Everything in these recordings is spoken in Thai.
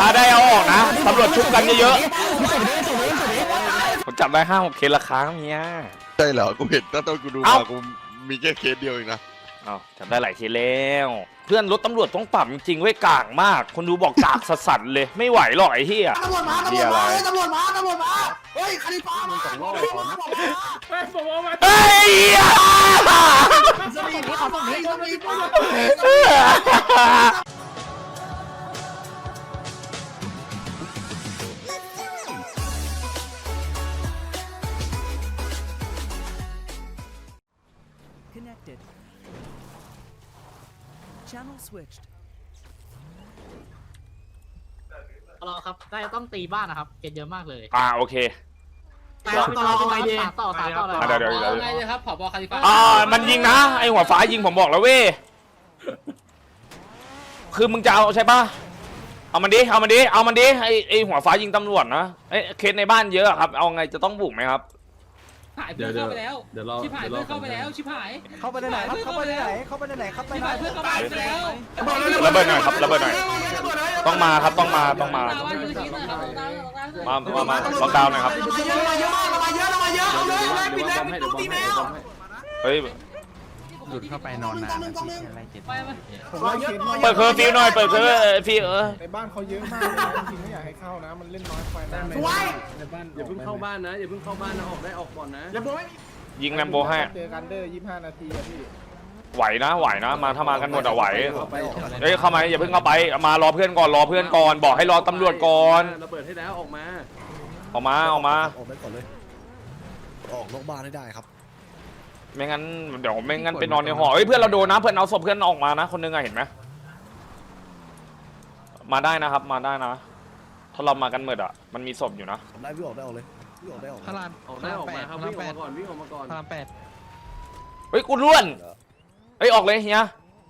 ถ้าได้เอาออกนะตำรวจชุบกันเยอะๆผมจับได้ห้าหกเคสละครั้งเนี่ยใช่เหรอ กูเห็นตั้งแต่กูดูเอ้ามากูมีแค่เคสเดียวเองนะเอาจับได้หลายเคสแล้ว เพื่อนรถตำรวจต้องปรับจริงๆเว้ยกากมาก คนดูบอกกากสัสๆเลยไม่ไหวหรอกไอ้เหี้ยตำรวจมาตำรเหี้วยจอะไรมาตำรวจมาตำรวจมาเฮ้ยคาริฟ้ามาสองรอบก่อนนะเฮ้ยเหี้ยสมีนี้เขาตรงนี้สมีฟ้าเรา ต้องตีบ้านนะครับ เกณฑ์เยอะมากเลยอ่าโอเค ต่อต่อเอาไงดีต่อต่อต่อเลยอะเดี๋ยวเดี๋ยวเดี๋ยว ไงดีครับผบคาลิฟ้าอ่ามันยิงนะไอหัวฟ้ายิงผมบอกแล้วเว้ยคือมึงจะเอาใช่ปะเอามันดิเอามันดิเอามันดิไอไอหัวฟ้ายิงตำรวจนะไอเคสในบ้านเยอะอะครับ เอาไงจะต้องบุกไหมครับ หายเพื่อนเข้าไปแล้ว เดี๋ยวเราชิบหายเพื่อนเข้าไปแล้วชิบหาย เข้าไปในไหนครับเข้าไปในไหนเข้าไปในไหนครับไปชิบไหนหายเพื่อนเข้าไปแล้วระเบิดหน่อยครับระเบิดหน่อย ต้องมาครับต้องมาต้องมามา มา มาล็อกดาวน์หน่อยครับมาเยอะมาเยอะมากมาเยอะมาเยอะเอาเลยเลยปิดเลยปิ ดตู้ตีแมวเฮ้ยหลุดเข้าไปนอนนานนะพี่อะไรเจ็ดไปไปผมว่าเคสน้อยเปิดเคอร์ฟิวหน่อย เปิดเคอร์ฟิวเออ ในบ้านเขาเยอะมากเลยนะจริงๆไม่อยากให้เข้านะ มันเล่นน้อยไปนะสวยในบ้านอย่าเพิ่งเข้าบ้านนะ อย่าเพิ่งเข้าบ้านนะออกได้ออกก่อนนะอย่าบอกไม่ยิงแลมโบให้เจอกันเดอร์ยี่ห้านาทีอะพี่ไหวนะ ไหวนะ มาถ้ามากันหมดอะไหวเข้าไปออกเฮ้ยเข้ามาอย่าเพิ่งเข้าไปมารอเพื่อนก่อนรอเพื่อนก่อน บอกให้รอตำรวจก่อนระเบิดให้แล้วออกมา ออกมาออกมา ออกไปก่อนเลย ออกนอกบ้านให้ได้ครับ ไม่งั้นเดี๋ยวไม่งั้นไปนอนในหอเฮ้ยเพื่อนเราโดนนะเพื่อนเอาศพเพื่อนออกมานะ คนนึงอะเห็นไหมมาได้นะครับ มาได้นะ ถ้าเรามากันหมดอะมันมีศพอยู่นะทำได้วิ่งออกได้ออกเลยวิ่งออกได้ออกพารามออกได้ออกมาครับวิ่งออกมาก่อนวิ่งออกมาก่อนพารามแปดเฮ้ยกูล้วนเฮ้ยออกเลยเฮีย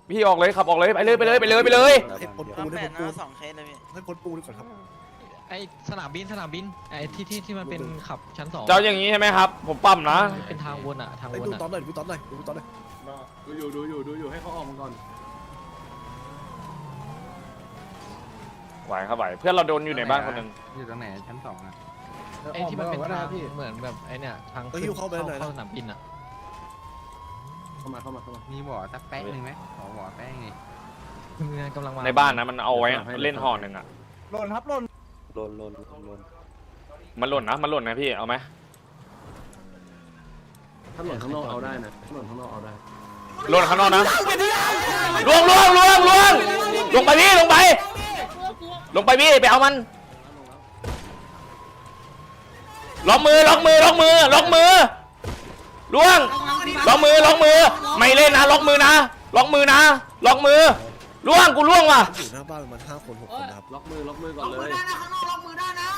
พี่ออกเลยขับออกเลยไปเลยไปเลยไปเลยไปเลยให้ปนปูนให้ปนปูนสองเคสเลยพี่ให้ปนปูนก่อนครับ ไอสนามบินสนามบินไอที่ที่ที่มันเป็นขับชั้นสองเจ้าอย่างนี้ใช่ไหมครับ ผมปั๊มนะ เป็นทางวนอะทางไอ้วนดูอะตอนหน่อยดูตอนหน่อยดูตอนหน่อยดูอยู่ดูอยู่ดูอยู่ให้เขาออกมาก่อนไหวครับไหว เพื่อนเราโดนอยู่ในบ้านคนหนึ่งอยู่ตรงไหนชั้นสองอะไอที่มันเป็นก็ได้ทางพี่เหมือนแบบไอเนี่ยทางเออหิ้วเข้าไปหน่อยเข้านะสนามบินอะเข้ามาเข้ามาเข้ามามีบ่อสักแป๊กหนึ่งไหมขอบ่อแป๊กไงทีมงานกำลังมาในบ้านนะมันเอาไว้เล่นห่อหนึ่งอะหล่นครับหล่น มันหล่นนะมันหล่นนะพี่เอาไหมถ้าหล่นข้างนอกเอาได้นะถ้าหล่นข้างนอกเอาได้ หล่นข้างนอกนะล่วงล่วงล่วงล่วงลงไปพี่ลงไป ลงไปพี่ไปเอามันล็อกมือล็อกมือล็อกมือล็อกมือล่วงล็อกมือล็อกมือ ไม่เล่นนะล็อกมือนะล็อกมือนะล็อกมือ ล่วงกูล่วงว่ะ อยู่หน้าบ้านประมาณห้าคนหกคนนะครับ ล็อกมือล็อกมือก่อล็นอกเลมือยได้นะข้างนอกล็อกมือได้นะ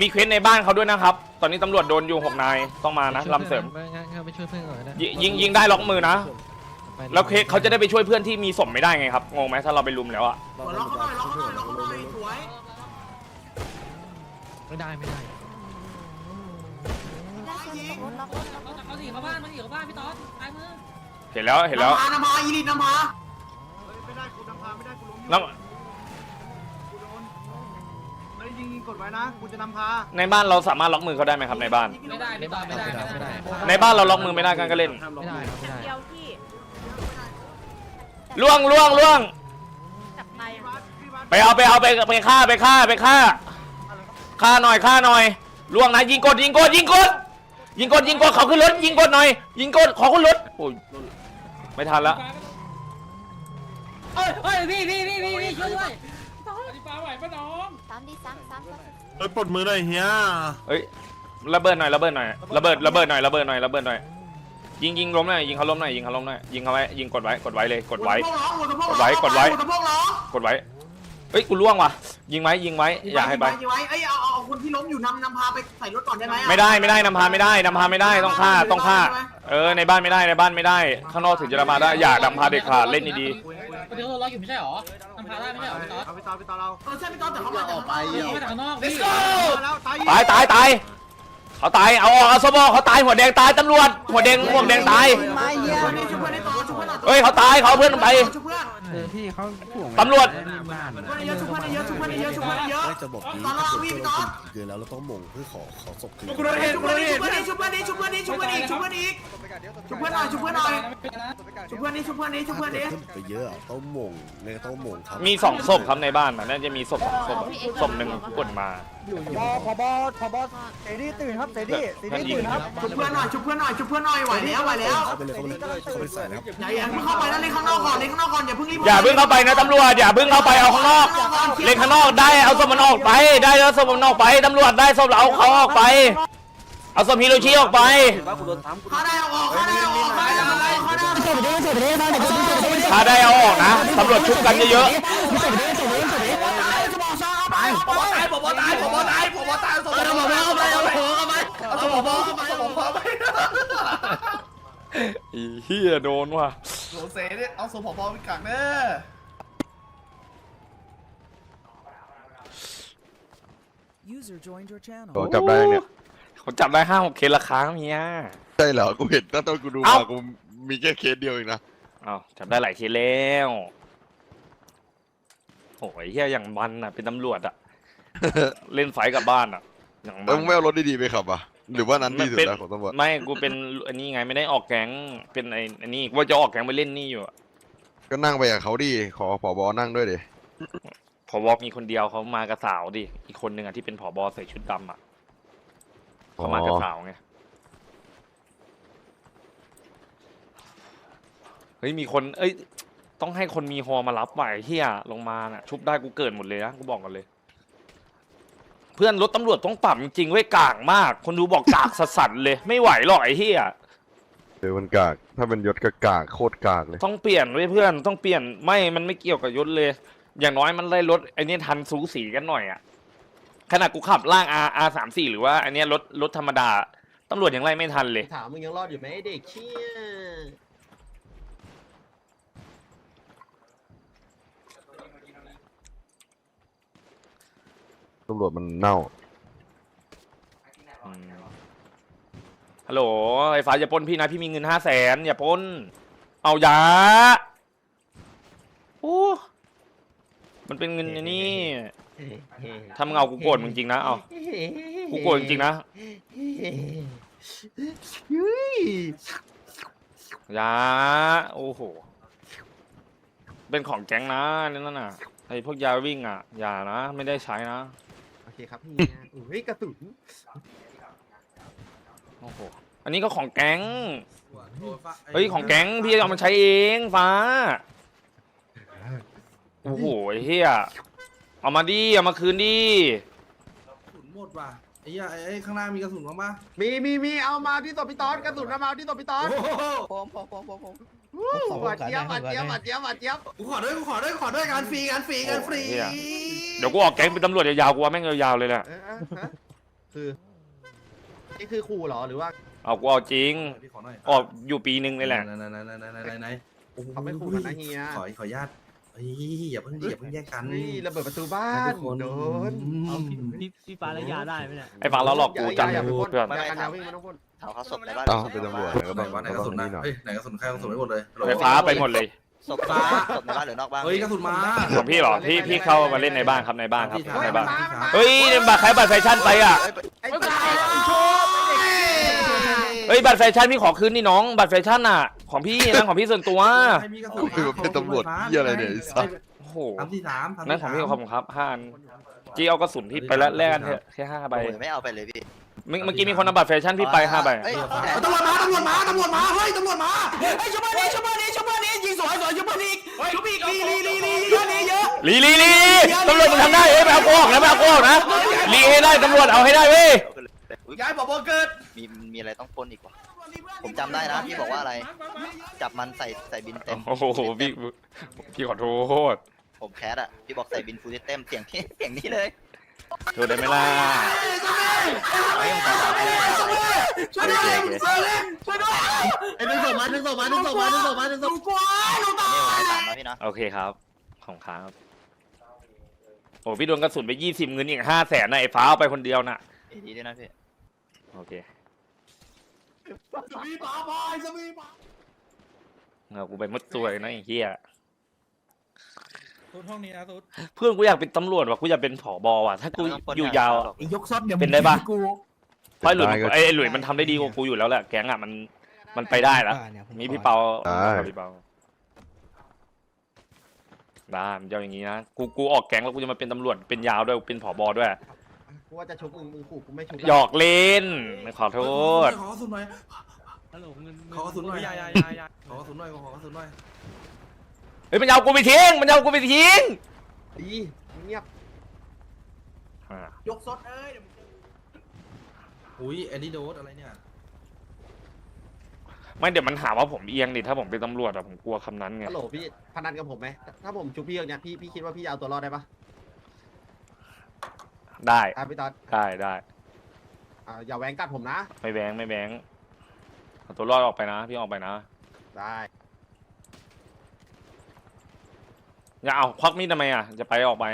มีเควสในบ้านเขาด้วยนะครับ ตอนนี้ตำรวจโดนอยู่หกนายต้องมานะลำเสริมไปงั้นงั้นไปช่วยเพื่อนก่อนก็ได้ยิยิงยิงได้ล็อกมือนะไปแล้วเคสเขาจะได้ไปช่วยเพื่อนที่มีศพไม่ได้ไงครับงงไหมถ้าเราไปลุมแล้วอะล็อกเขาหน่อยล็อกเขาหน่อยล็อกเขาหน่อยสวยไม่ได้ไม่ได้เขาถีเข้าบ้านมันถีเข้าบ้านพี่ต๊อดตายมือเห็นแล้วเห็นแล้วนำพานำพา อีลิทนำพาแล้วในบ้านเราสามารถล็อกมือเขาได้ไหมครับในบ้าน ไม่ได้ไม่ได้ไม่ได้ไม่ได้ในบ้านเราล็อกมือไม่ได้กันก็เล่นห้ามล็อกไม่ได้มือครับไม่ได้เดียวที่ล่วงล่วงล่วงจับตายอะไปเอาไปเอาไปไปฆ่าไปฆ่าไปฆ่าฆ่าหน่อยฆ่าหน่อยล่วงนะยิงกดยิงกดยิงกดยิงกดยิงกดเขาขึ้นรถยิงกดหน่อย ยิงกดขอขึ้นรถโอ้ยไม่ทันละ เอ้ยเอ้ยพี่พี่พี่พี่พี่ช่วยด้วยคาลิฟ้าไหวปะน้องสามดีสามสามสามเฮ้ยปลดมือหน่อยเฮียเฮ้ยระเบิดหน่อยระเบิดหน่อยระเบิดระเบิดหน่อยระเบิดหน่อยระเบิดหน่อยยิงยิงล้มหน่อยยิงเขาล้มหน่อยยิงเขาล้มหน่อยยิงเขาไว้ยิงกดไว้กดไว้เลยกดไว้หัวตะโพกล้อหัวตะโพกล้อกดไว้กดไว้หัวตะโพกล้อกดไว้เฮ้ยกูล่วงว่ะ ยิงไว้ยิงไว้อย่าให้ไปยิงไว้ไอ้เอาเอาคนที่ล้มอยู่นำนำพาไปใส่รถก่อนได้ไหมไม่ได้ไม่ได้นำพาไม่ได้นำพาไม่ได้ต้องฆ่าต้องฆ่า เออในบ้านไม่ได้ในบ้านไม่ได้ ข้างนอกถึงจะนำพาได้อย่านำพาเด็ดขาดเล่นดี เดี๋ยวเราล็อกอยู่ไม่ใช่หรอนำพาได้ไม่ใช่หรอพี่ต๊อดเออใช่พี่ต้นแต่เขามาจากข้างนอกพี่มาจากข้างนอกพี่ๆตายตายตายเขาตาย เอาออกเอาสมอเขาตายหัวแดงตายตำรวจหัวแดงหัวแดงตายช่วยเพื่อนได้ต่อช่วยเพื่อนหน่อยเฮ้ยเขาตายเขาเอาเพื่อนไปช่วยเพื่อนพี่เขาห่วงตำรวจบ้านไม่จะบอกนี้ถ้าเกิดเราเป็นเกินแล้วเราต้องหม่งเพื่อขอขอศพคืนกูโดนเห็นกูโดนเห็นชุบเพื่อนชุบเพื่อนชุบเพื่อนชุบเพื่อนอีกชุบเพื่อนหน่อยชุบเพื่อนหน่อยชุบเพื่อนนี้ชุบเพื่อนนี้ชุบเพื่อนนี้ขึ้นไปเยอะต้องหม่งไงก็ต้องหม่งครับมีสองศพครับในบ้านน่ะน่าจะมีศพสองศพศพหนึ่งกดมาพอบอพอบอเสรีตื่นครับเสรีเสรีตื่นครับชุบเพื่อนหน่อยชุบเพื่อนหน่อยชุบเพื่อนหน่อยไหวแล้วไหวแล้วเข้าไปเลยเข้าไปเลยเข้าไปใส่นะครับอย่าอย่าเพิ่งเข้าไปนะเล่นข้างนอกก่อนเล่นข้างนอกก่อนอย่าเพิ่งรีบอย่าเพิ่งเข้าไปนะตำรวจอย่าเพิ่งเข้าไปเอาข้างนอกเล่นข้างนอกได้เอาศพมันออกไป ได้แล้วศพมันออกไปตำรวจได้ศพเราเอาเขาออกไป เอาศพฮิโรชิออกไปข้าได้เอาออกข้าได้เอาออกข้าได้เอาออกข้าได้เอาออกเสรีเสรีมาเด็กเสรีเสรีถ้าได้เอาออกนะตำรวจชุบกันเยอะตายผมตายผมตายผมตายผมตายสมองผมเข้าไปเอาไปเอาไปเอาสมองเข้าไปสมองเข้าไปๆอีเฮียโดนว่ะโหเสเนี่ยเอาสมองไปกักเด้อโดนจับได้ยังเนี่ยเขาจับได้ห้าหกเคสละครั้งเฮียใช่เหรอ กูเห็นตั้งแต่กูดูเอ้ามากูมีแค่เคสเดียวเองนะ อ้าวจับได้หลายเคสแล้วโอ้ยเฮียอย่างมันอะ เป็นตำรวจอะ เล่นไฟกับบ้านอะอย่างมัแล้วน มึงไม่เอารถดีๆไปขับอะ หรือว่านั้นดีสุดเป็นแล้วของตำรวจไม่กูเป็นอันนี้ไงไม่ได้ออกแก๊งเป็นไอ้อันนี้ว่าจะออกแก๊งไปเล่นนี่อยู่อะก็นั่งไปกับเขาดิขอผอบอนั่งด้วยดิผบมีคนเดียวเขามากับสาวดิอีกคนหนึ่งอะที่เป็นผบใส่ชุดดำอะเขามากับสาวไงเฮ้ยมีคน เอ้ย ต้องให้คนมีฮอมารับไหวเฮียลงมาน่ะ ชุบได้กูเกิดหมดเลยนะกูบอกกันเลย เพื่อนรถตำรวจต้องปรับจริงๆเว้ยกากมาก คนดูบอกกากสัสๆเลย ไม่ไหวหรอกไอ้เฮียเดี๋ยวมันกาก ถ้าเป็นยศก็กากโคตรกากเลย ต้องเปลี่ยนเว้ยเพื่อนต้องเปลี่ยนไม่มันไม่เกี่ยวกับยศเลย อย่างน้อยมันไล่รถไอ้นี่ทันสูสีกันหน่อยอะขนาดกูขับล่าง R R สามสี่หรือว่าอันเนี้ยรถรถธรรมดาตำรวจยังไล่ไม่ทันเลย ถามมึงยังรอดอยู่ไหมเด็กเชี่ย ตำรวจมันเน่าอืมฮัลโหลไอ้ฟ้าอย่าปล้นพี่นะพี่มีเงินห้าแสนอย่าปล้น เอายาโอ้มันเป็นเงินอันนี่ถ้ามึงเอากูโกรธมึงจริงนะเอากูโกรธจริงๆนะยาโอ้โหเป็นของแก๊งนะนั่นน่ะไอ้พวกยาวิ่งอะอย่านะ ไม่ได้ใช้นะโอ เคครับพี่อุ้ยกระสุนโอ้โหอันนี้ก็ของแก๊ง เฮ้ย ของแก๊งพี่เอามาใช้เองฟ้า โอ้โหไอ้เฮียเอามาดิเอามาคืนดิกระสุนหมดว่ะไอ้เหี้ยไอ้ข้างล่างมีกระสุนบ้างปะมีมีมีเอามาที่ตัวพี่ตอนกระสุนมาที่ตัวพี่ตอนผมผมผมผมผมหวาดเจี๊ยบหวาดเจี๊ยบหวาดเจี๊ยบหวาดเจี๊ยบกูขอด้วยกูขอด้วยขอด้วยงานฟรีงานฟรีงานฟรีโอ้ เหี้ยเดี๋ยวกูออกแก๊งเป็นตำรวจยาวๆกูว่าแม่งยาวๆเลยแหละคือนี่คือครูเหรอหรือว่าเอากูเอาจริงพี่ขอหน่อยออกอยู่ปีนึงเลยแหละไหนไหนไหนไหนไหนไหนไหนโอ้โหเขาไม่ขู่กันนะเฮียขอขออนุญาตเฮ้ยอย่าเพิ่งอย่าเพิ่งแยกกันนี่ระเบิดประตูบ้านทุกคนโดนพี่พี่ฟ้าระยาได้ไหมเนี่ยไอ้ฟ้าเราหลอกกูจังอย่าไปพ่นเพื่อนไม่ไม่อย่าวิ่งไม่ต้องพ่นเขาเขาศพในบ้านเอ้าเป็นตำรวจก็ไหนต้องวะไหนก็กระต้อสุงนนะนี่หน่อยเฮ้ยไหนกระสุนใครกระสุนไม่หมดเลย ไฟฟ้าไปหมดเลย ศพศพในบ้านหรือนอกบ้านเฮ้ยกระสุนมาของพี่เหรอพี่พี่เข้ามาเล่นในบ้านครับในบ้านครับที่ในทำบ้านที่ทำเฮ้ยบัตรใครบัตรแฟชั่นไปอะไอ้ตายโชว์ไอ้เด็กเฮ้ยบัตรแฟชั่นพี่ขอคืนนี่น้องบัตรแฟชั่นอะ ของพี่นะของพี่ส่วนตัวใครมีกระสุกูคือเป็นตำรวจเหี้ยอะไรเนี่ยไอ้สัสโอ้โหสามสี่สามสามนั่นของพี่ขอบคุณครับห้าอันจีเอากระสุนพี่ไปแล้วแลกกันเถอะแค่ห้าใบโอ้ยไม่เอาไปเลยพี่เมื่อเมื่อกี้มีคนเอาบัตรแฟชั่นพี่ไปห้าใบเอ้ยตำรวจมาตำรวจมาตำรวจมาเฮ้ยตำรวจมาเฮ้ยชุบเพื่อนนี้ชุบเพื่อนนี้ชุบเพื่อนนี้ยิงส วยสวยชุบเพื่อนนี้ชุบอีกลีลีลีลีเยอะลีเยอะลีลีลีตำรวจมึงทำได้เฮ้ยไปเอากูออกนะไปเอากูออกนะลีให้ได้ตำรวจเอาให้ได้เว้ยย้ายบอกเกิดมีมีอะไรต้องปนอีกวะผมจำได้นะพี่บอกว่าอะไร จับมันใส่ใส่บินเต็มโอ้โหพี่พี่ขอโทษผมแคสอะพี่บอกใส่บินฟูลเต็มเสียงที่เสียงนี้เลยโทษได้ไหมล่ะเฮ้ยผมจำได้ช่วยด้วยช่วยด้วยช่วยด้วย ไอ้ดึงศพมาดึงศพมาดึงศพมาดึงศพมาดึงศหพนูกลัวหนูตานี่ผมยตามมาพี่นะโอเคครับ ของครับโอ้พี่โดนกระสุนไปยี่สิบเงินอีกห้าแสนนะไอ้ฟ้าเอาไปคนเดียวน่ะดีด้วยนะพี่ โอเคสวีปาบอยสวีปาเอากูไปมดตัวเลยนะไอ้เหี้ยตุ๊ดห้องนี้นะตุ๊ดเพื่อนกูอยากเป็นตำรวจว่ะกูอยากเป็นผอบว่ะ ถ้ากูอยู่ยาวอะ ยกซดเดี๋ยวเป็นได้ปะกูเพราะไอ้หลุยได้ก็ไอ้ไอ้หลุยมันทำได้ดีกว่ากูอยู่แล้วแหละแก๊งอะมัน มันไปได้แล้วมีพี่เปาได้พี่เปาได้มันจะเอาอย่างงี้นะกูกูออกแก๊งแล้วกูจะมาเป็นตำรวจเป็นยาวด้วยเป็นผอบด้วยกูว่าจะชุบมึงมึงขู่กูไม่ชุบหยอกเล่นขอโทษ ขอกระสุนหน่อย ฮัลโหลเงินขอกระสุนหน่อยยายายายาขอกระสุนหน่อยขอกระสุนหน่อยเฮ้ยมันจะเอากูไปทิ้งมันจะเอากูไปทิ้งดีเงียบอะยกซดเอ้ยอุ้ยแอนดี้โดสอะไรเนี่ย ไม่เดี๋ยวมันหาว่าผมเอียงดิถ้าผมเป็นตำรวจอะผมกลัวคำนั้นไงฮัลโหลพี่พนันกับผมไหมถ้าผมชุบพี่เนี่ยพี่พี่คิดว่าพี่จะเอาตัวรอดได้ปะได้อะพี่ตอนได้ได้อ่าอย่าแหวงกัดผมนะไม่แบงไม่แบงเอาตัวรอดออกไปนะพี่ออกไปนะได้อย่าเอาควักมีดทำไมอะจะไปออกไป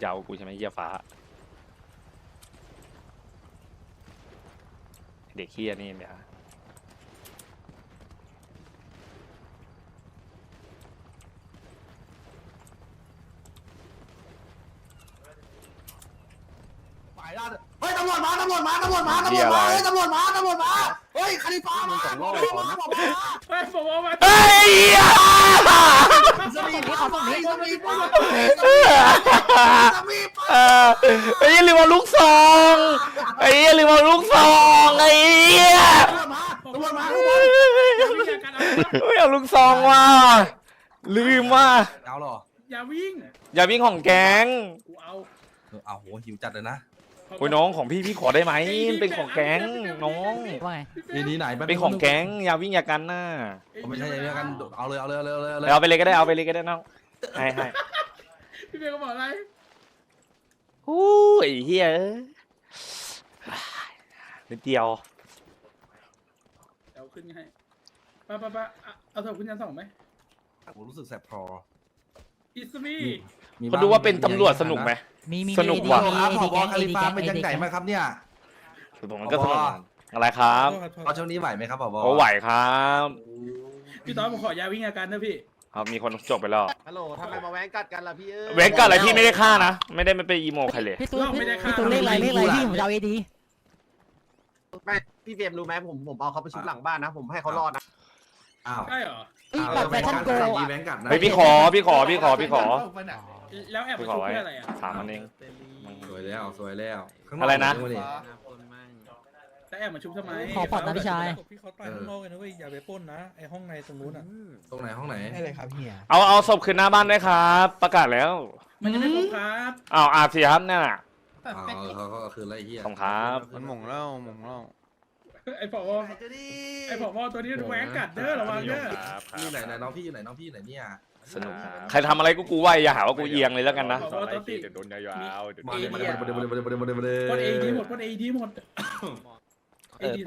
จะเอากูใช่ไหมเฮียฟ้า เด็กเฮียนี่เนี่ยฝ่ายล่าเฮ้ยตำรวจมาตำรวจมาตำรวจมาตำรวจมาเฮ้ยตำรวจมาตำรวจมาเฮ้ยคาลิฟ้ามาคาลิฟ้าบอกมาเฮ้ยผมว่ามาเฮ้ยอะสมีปสมีสมีปสมีปเออไอ้เหี้ยลืมเอาลูกซองไอ้เหี้ยลืมเอาลูกซองไอ้เหี้ยตำรวจมาตำรวจมาวิ่งอย่ากันเอาไม่เอาลูกซองว่ะลืมว่ะเอาหรออย่าวิ่ง อย่าวิ่งของแก๊งกูเอาเอาโหหิวจัดเลยนะ โอ้ยน้องของพี่พี่ขอได้ไหมมันเป็นของแก๊งน้อง ว่าไง นี่นี่ไหนเป็นของแก๊งอย่าวิ่งอย่ากันน่ะไม่ใช่อย่างนี้กันเอาเลยเอาเลยเอาเลยเอาเลยเอาเลยเอาไปเลยก็ได้เอาไปเลยก็ได้น้องให้ให้พี่เบลก็บอกอะไรโอ้ยเฮียเอ้ยนิดเดียวเดี๋ยวขึ้นให้ไปไปไปเอาเอาเถอะขึ้นชั้นสองไหมผมรู้สึกแสบคออิสมี่ เขาดูว่าเป็นตำรวจสนุกไหม มีมีสนุกว่ะครับผบคาลิฟ้าเป็นยังไงบ้างครับเนี่ย ผมมันก็สนุกอะไรครับเอาช่วงนี้ไหวไหมครับผบโอ้ไหวครับ พี่ตอนผมขอยาวิ่งอาการนะพี่ ครับมีคนจบไปแล้วฮัลโหลทำไมมาแหวงกัดกันล่ะพี่เอ้ยเว้นกันอะไรพี่ไม่ได้ฆ่านะ ไม่ได้ไม่ไปอีโมใครเลยพี่ตูนพี่พี่ตูนเลขอะไรเลขอะไรพี่ผมจะเอาเอดีไม่พี่เฟรมรู้ไหมผมผมเอาเขาไปชุบหลังบ้านนะ ผมให้เขารอดนะอ้าวใช่เหรอเอ้ยแบบแฟชั่นโกลดีอะแบงกัดนะเฮ้ยพี่ขอพี่ขอพี่ขอพี่ขอ แล้วแอบพี่มาขอชุบไว้เพื่ออะไรอะสามอันเอง สวยแล้วสวยแล้วอะไรนะแล้วแอบมาชุบทำไมขอปอดนะพี่ชาย พี่เขาตายข้างนอกเลยนะเว้ยอย่าไปปล้นนะไอห้องในตรงนู้นอะตรงไหนห้องไหนเอาเอาศพคืนหน้าบ้านด้วยครับ ประกาศแล้วมันจะไม่ครบครับเอาอาสิครับนั่นน่ะอ๋อเขาเขาคืออะไรเฮีย ขอบคุณครับ มันหม่งเล่าหม่งเล่า ไอผอไอผอตัวนี้แหวงกัดเด้อระวังเด้ออยู่ไหนไหนน้องพี่อยู่ไหนน้องพี่อยู่ไหนเนี่ยสนุกใครทำอะไรก็กูไหวอย่าหาว่ากูเอียงเลยแล้วกันนะผอตัวติดโดนยาวๆมาเลยมาเลยมาเลยมาเลยมาเลยมาเลยมาเลยปล้นเอดีหมดปล้นเอดีหมด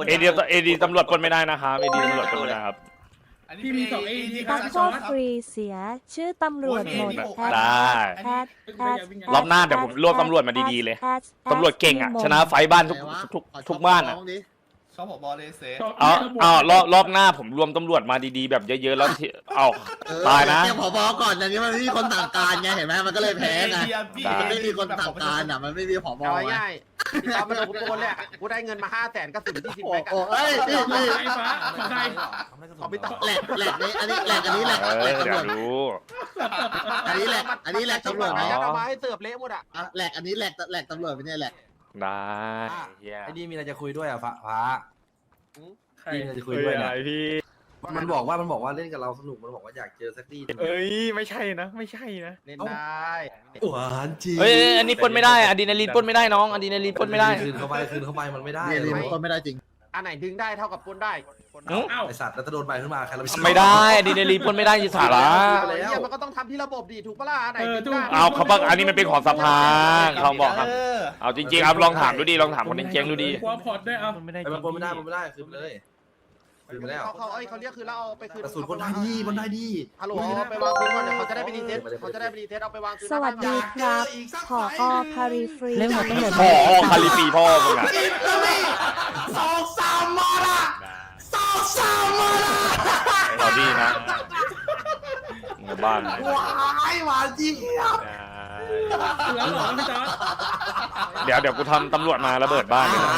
เอดีเอดีตำรวจปล้นไม่ได้นะครับเอดีตำรวจปล้นไม่ได้ครับพี่มีสองเอดีบักัตบรซอสฟรีเสียชื่อตำรวจหมดแอดได้แอดแอดรอบหน้าเดี๋ยวผมรวบตำรวจมาดีๆเลยแอดแอดตำรวจเก่งอะชนะไฟบ้านทุกทุกทุกบ้านอะ เขาบอกบอลเลยเซเอาเอารอบรอบหน้าผมรวมตำรวจมาดีๆ แบบเยอะๆแล้วที่เอาตายนะ เนี่ยผบก่อนอย่างนี้มันไม่มีคนสั่งการไงเห็นไหมมันก็เลยแพ้ไงได้มันไม่มีคนสั่งการอะมันไม่มีผบเอาไงง่ายๆพี่ตอนมาโดนกูโดนเลยอะกูได้เงินมาห้าแสนกระสุนที่สิบโอ้แม็กโหเอ้ยนี่นี่ไฟฟ้าของใครของพี่ตอนแหลกแหลกนี้อันนี้แหลกอันนี้แหลกเอแหลอกตำเดี๋รยววจรู้ อันนี้แหลกอันนี้แหลกตำรวจนะนะ เอามาให้เสิร์ฟเละหมดอะ อะแหลกอันนี้แหลกแหลกตำรวจไปเนี่ยแหลก ได้เฮียไอ้นี่มีอะไรจะคุยด้วยอะฟ้าฟ้าใครพี่มีอะไรจะคุยด้วยนะพี่มันบอกว่ามันบอกว่าเล่นกับเราสนุกมันบอกว่าอยากเจอสักทีเอ้ยไม่ใช่นะ ไม่ใช่นะเล่นได้หวานจริงเฮ้ยอันนี้ปล้นไม่ได้อะอะดรีนาลีนปล้นไม่ได้น้องอะดรีนาลีนปล้นไม่ได้คืนเข้าไปคืนเข้าไปมันไม่ได้เนี่ยรีมันคนไม่ได้จริง อันไหนดึงได้เท่ากับปล้นได้หึเอ้า ไอสัตว์แล้วถ้าโดนใบขึ้นมาใครเราไม่ได้อะดรีนาลีนปล้นไม่ได้ยิสาระ เอาเหี้ยมันก็ต้องทำที่ระบบดีถูกปะล่ะอันไหนดึงได้ เอาเขาบอกอันนี้มันเป็นของสภาเขาบอกครับ เอาจริงๆครับลองถามดูดิลองถามคนในแก๊งดูดิควาพอร์ตด้วยเอา ไม่ได้ไอ้มันปนไม่ได้ปนไม่ได้คืนไปเลย คืนมาแล้วเขาเขาเขาเรียกคืนแล้วเอาไปคืนกระสุนบนได้ดีบนได้ดีฮัลโหลไปวางคืนก่อนเดี๋ยวเขาจะได้ไปรีเทสเขาจะได้ไปรีเทสเอาไปวางคืนสวัสดีครับขออพาริฟรีเล่นหมดตั้งแต่พ่อคาริฟีพ่อมึงอะสองสามมาละสองสามมาละเอาดีนะบ้านหวายหวานจี๊งครับ แล้วเหรอพี่ต๊อดเดี๋ยวเดี๋ยวกูทำตำรวจมาระเบิดบ้านเลยนะ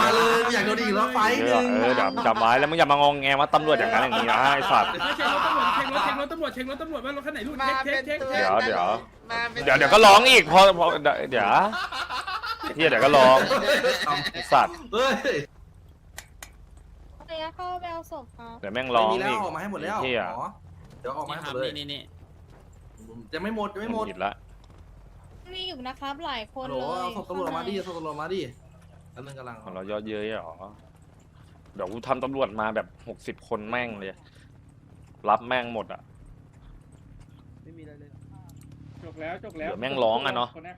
มาเลยอยากโดนอีกแล้วไฟเออเออเดี๋ยวจำไว้แล้วมึงอย่ามางงแงว่าตำรวจอย่างนั้นอย่างนี้นะไอ้สัตว์ เช็ครถตำรวจเช็ครถเช็ครถตำรวจเช็ครถตำรวจว่ารถคันไหนรุ่นมาเช็คเป็นเช็คตัวเช็คเดี๋ยวเดี๋ยว มาเป็นเดี๋ยวเดี๋ยวก็ร้องอีกพอพอเดี๋ยวเดี๋ยวเฮียเดี๋ยวก็ร้องไอ้สัตว์เฮ้ยเรียเข้าไปเอาศพครับเดี๋ยวแม่งร้องมีแล้วอีกออกมาให้หมดแล้วเฮียหมอเดี๋ยวออกมาให้หมดเลยจะไม่หมดจะไม่หมด ผิดละ มีอยู่นะครับหลายคนฮัลโหลเลยเอาศพตำรวจออกมาดิเอาศพตำรวจออกมาดิกำลังกำลังของเรายอดเย้ยเหรอ เดี๋ยวกูทำตำรวจมาแบบหกสิบคนแม่งเลย รับแม่งหมดอะจบแล้วจบแล้วเดี๋ยวแม่งร้องอะเนาะคย